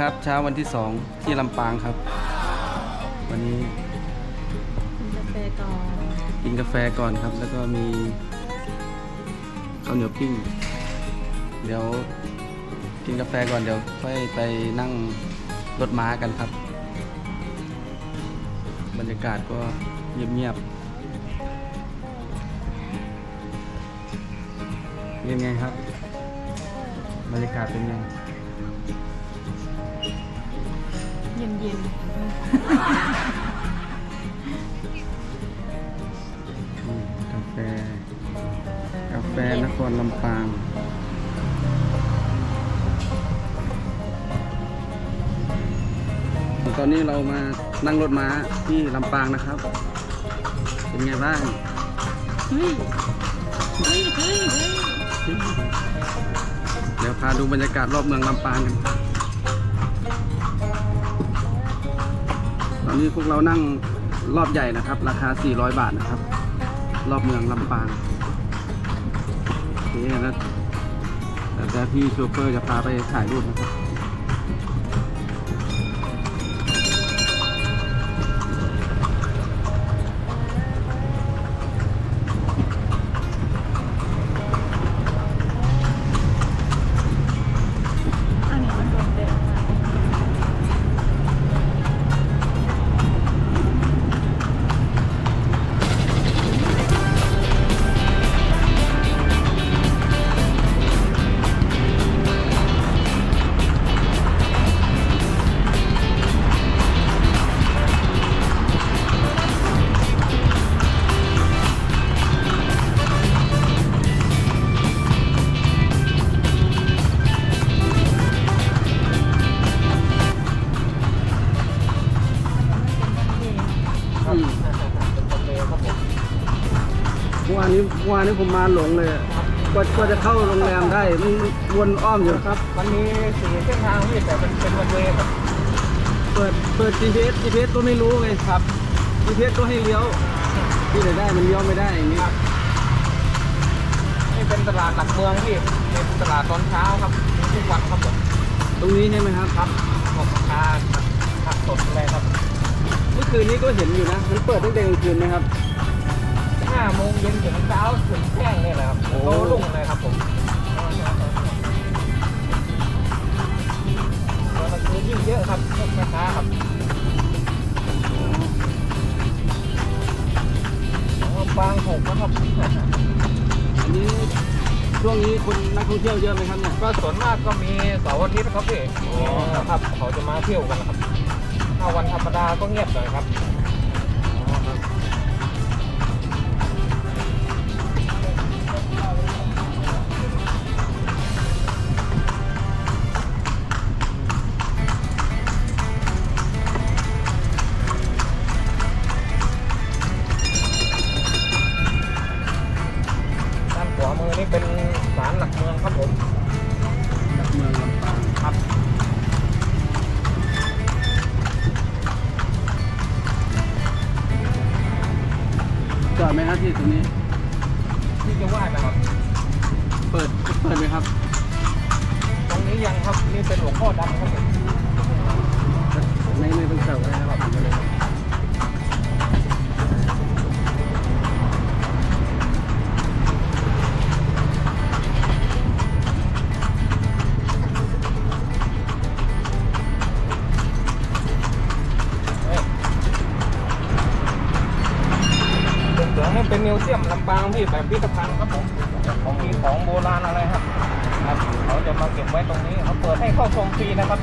วัสดีครับเช้าวันที่สองที่ลำปางครับ วันนี้กินกาแฟก่อนกินกาแฟก่อนครับ แล้วก็มีข้าวเหนียวปิ้ง เดี๋ยวกินกาแฟก่อนเดี๋ยวค่อยไปนั่งรถม้ากันครับ บรรยากาศก็เงียบๆเป็นไงครับ บรรยากาศเป็นไง เย็นเย็นอืมกาแฟ กาแฟนครลำปางตอนนี้เรามานั่งรถม้าที่ลำปางนะครับ เป็นไงบ้างเฮ้ยเฮ้ยเฮ้ยเฮ้ยเดี๋ยวพาดูบรรยากาศรอบเมืองลำปางกัน อนนี้พวกเรานั่งรอบใหญ่นะครับ ราคา 400 บาทนะครับ รอบเมืองลำปางโอเคแล้วแต่พี่โชเฟอร์จะพาไปถ่ายรูปนะครับ มื่อวานนี้ผมมาหลงเลยอะกว่ากว่าจะเข้าโรงแรมได้มันวนอ้อมอยู่ครับ มันมีสี่เส้นทางพี่แต่มันเป็นวันเวย์ครับเปิดเปิด GPS GPS ก็ไม่รู้ไงครับ GPS ก็ให้เลี้ยวที่ไหนได้มันเลี้ยวไม่ได้อย่างนี้ นี่เป็นตลาดหลักเมืองพี่เป็นตลาดตอนเช้าครับมีทุกวันครับผมตรงนี้ใช่ไหมครับครับของราคาผักสดอะไรครับ เมื่อคืนนี้ก็เห็นอยู่นะ มันเปิดตั้งแต่กลางคืนไหมครับ ห้าโมงเย็นถึงเช้าถึงแจ้งเนี่ยแหละครับโอ้ โตรุ่งเลยครับผมตอนกลางคืนยิ่งเยอะครับพวกแม่ค้าครับอ๋อบางหกนะครับอันนี้ช่วงนี้คนนักท่องเที่ยวเยอะไหมครับเนี่ย ก็ส่วนมากก็มีเสาร์อาทิตย์ครับพี่ครับ เขาจะมาเที่ยวกันนะครับถ้าวันธรรมดาก็เงียบหน่อยครับด้าน เป็นศาลหลักเมืองครับผมเมืองลำปางครับจอดไหมครับที่ตรงนี้ ที่จะไหว้นะครับ เปิดเปิดไหมครับ ตรงนี้ยังครับนี่เป็นหลวงพ่อดำครับผม ไม่ไม่ต้องเสิร์ฟอะไรนะครับผ่านไปเลย ซียมลำปางพี่แบบพิพิธภัณฑ์ครับผมของมีของโบราณอะไรครับครับเขาจะมาเก็บไว้ตรงนี้เขาเปิดให้เข้าชมฟรีนะครับ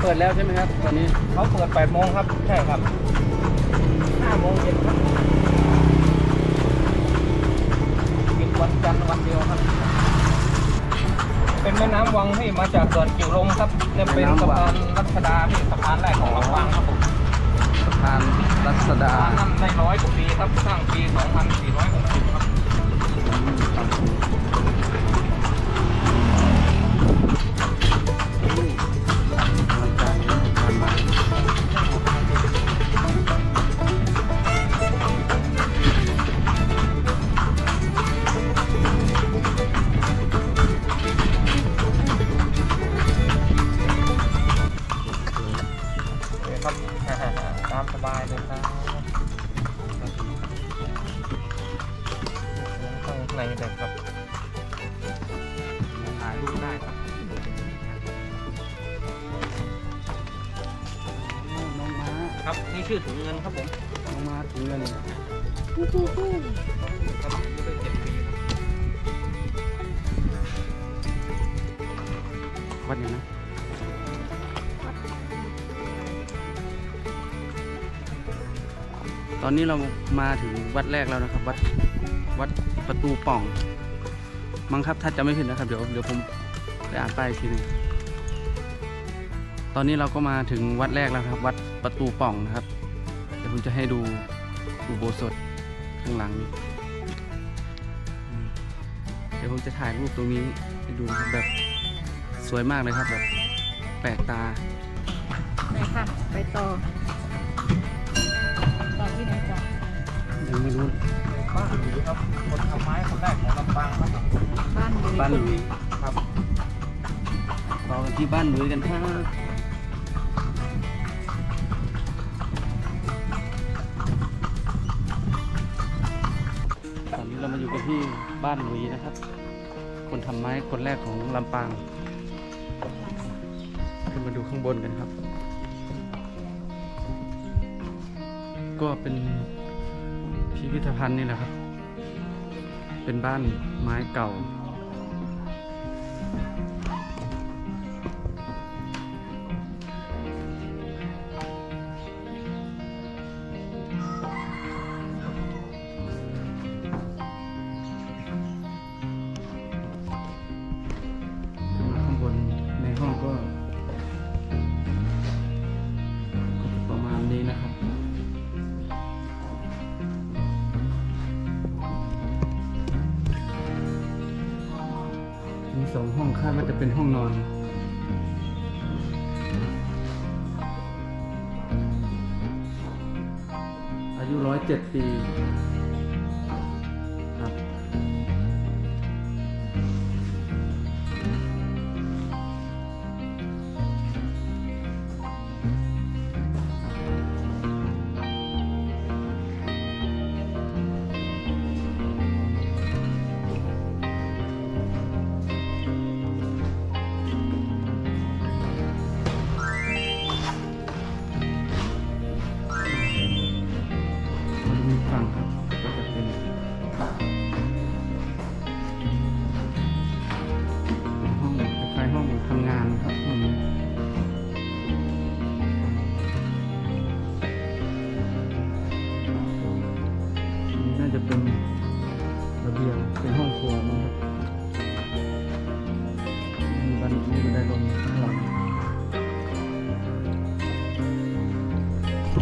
เปิดแล้วใช่ไหมครับตอนนี้เขาเปิด8โมงครับ ใช่ครับ5โมงเย็นครับปิดวันจันทร์วันเดียวครับ เป็นแม่น้ำวังที่มาจากเขื่อนกิ่วลมครับเนี่ยเป็นสะพานรัชดาที่สะพานแรกของลำปางครับผมสะพานรัศดาสะพานนั้นได้ร้อยกว่าปีครับสร้างปี 2460 ครับ ตามสบายเลยครับข้างในเลยครับถ่ายรูปได้ครับน้องม้าครับนี่ชื่อถุงเงินครับผมน้องม้าถุงเงินครับนี่เป็นเจ็ดปีครับวันนี้นะ ตอนนี้เรามาถึงวัดแรกแล้วนะครับ วัดวัดประตูป่อง มั้งครับถ้าจะไม่ผิดนะครับ เดี๋ยวเดี๋ยวผมไปอ่านป้ายอีกทีนึงตอนนี้เราก็มาถึงวัดแรกแล้วครับ วัดประตูป่องนะครับ เดี๋ยวผมจะให้ดูอุโบสถข้างหลังนี้เดี๋ยวผมจะถ่ายรูปตรงนี้ให้ดูนะครับแบบสวยมากเลยครับแบบแปลกตา ไปค่ะ ไปต่อ ยังไม่รู้บ้านหรือครับ คนทำไม้คนแรกของลำปางครับบ้านเลยบ้านหลุยครับต่อกันที่บ้านหลุยกันครับตอนนี้เรามาอยู่กันที่บ้านหลุยนะครับ คนทำไม้คนแรกของลำปางขึ้นมาดูข้างบนกันครับ ก็เป็น พิพิธภัณฑ์นี่แหละครับ เป็นบ้านไม้เก่า สองห้องคาดว่าจะเป็นห้องนอน อายุร้อยเจ็ดปี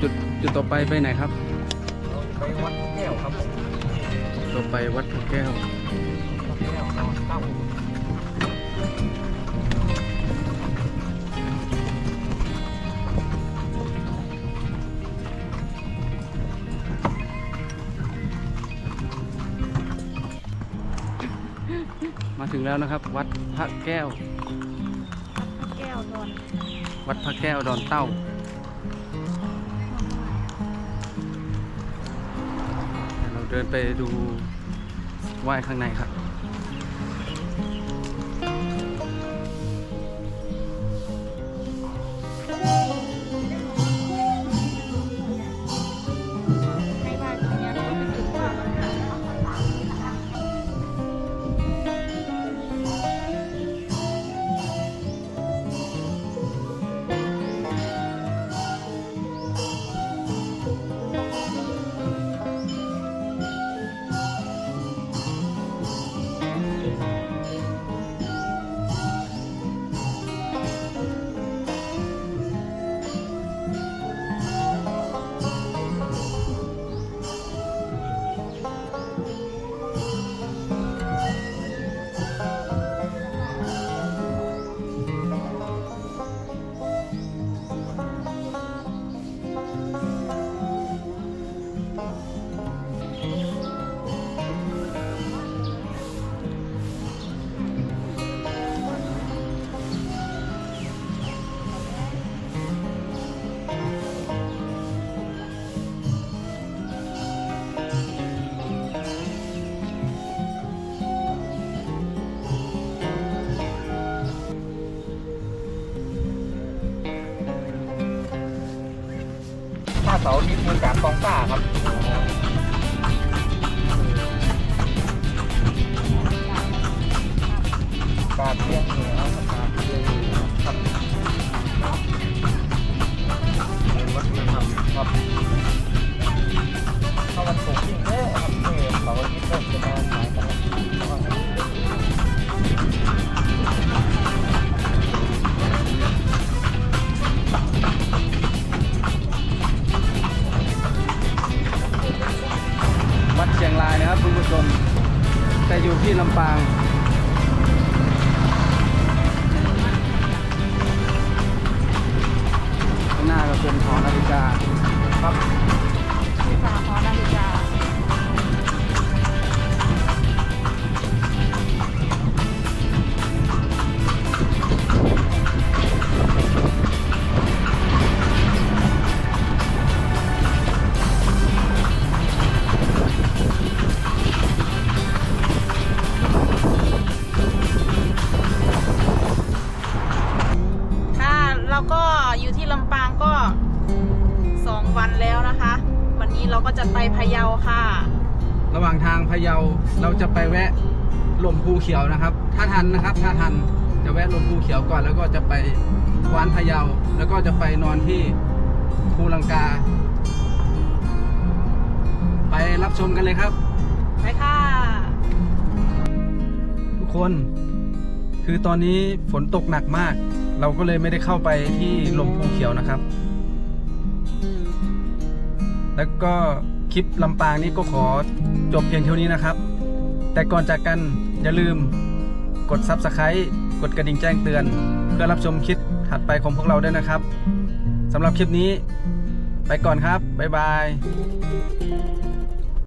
จุดจุดต่อไปไปไหนครับเราไปวัดพระแก้วครับผมต่อไปวัดพระแก้วพระแก้วนอนเต้ามาถึงแล้วนะครับ วัดพระแก้ว แก้วนอน วัดพระแก้วดอนเต้า เดินไปดูไหว้ข้างในครับ ของป่าครับปลาเลี้ยงเหนือปลาเลี้ยงเหนือครับเป็นวัฒนธรรมครับถ้าวันสุกจริงเยอะครับเพื่อเราก็ยิ่งเยอะำปาง นี้เราก็จะไปพะเยาค่ะ ระหว่างทางพะเยาเราจะไปแวะลมภูเขียวนะครับ ถ้าทันนะครับ ถ้าทันจะแวะลมภูเขียวก่อน แล้วก็จะไปกวานพะเยา แล้วก็จะไปนอนที่ภูลังกา ไปรับชมกันเลยครับ ไปค่ะ ทุกคนคือตอนนี้ฝนตกหนักมาก เราก็เลยไม่ได้เข้าไปที่ลมภูเขียวนะครับ แล้วก็คลิปลำปางนี้ก็ขอจบเพียงเท่านี้นะครับ แต่ก่อนจากกันอย่าลืมกด Subscribe กดกระดิ่งแจ้งเตือน เพื่อรับชมคลิปถัดไปของพวกเราด้วยนะครับสำหรับคลิปนี้ ไปก่อนครับ บ๊ายบาย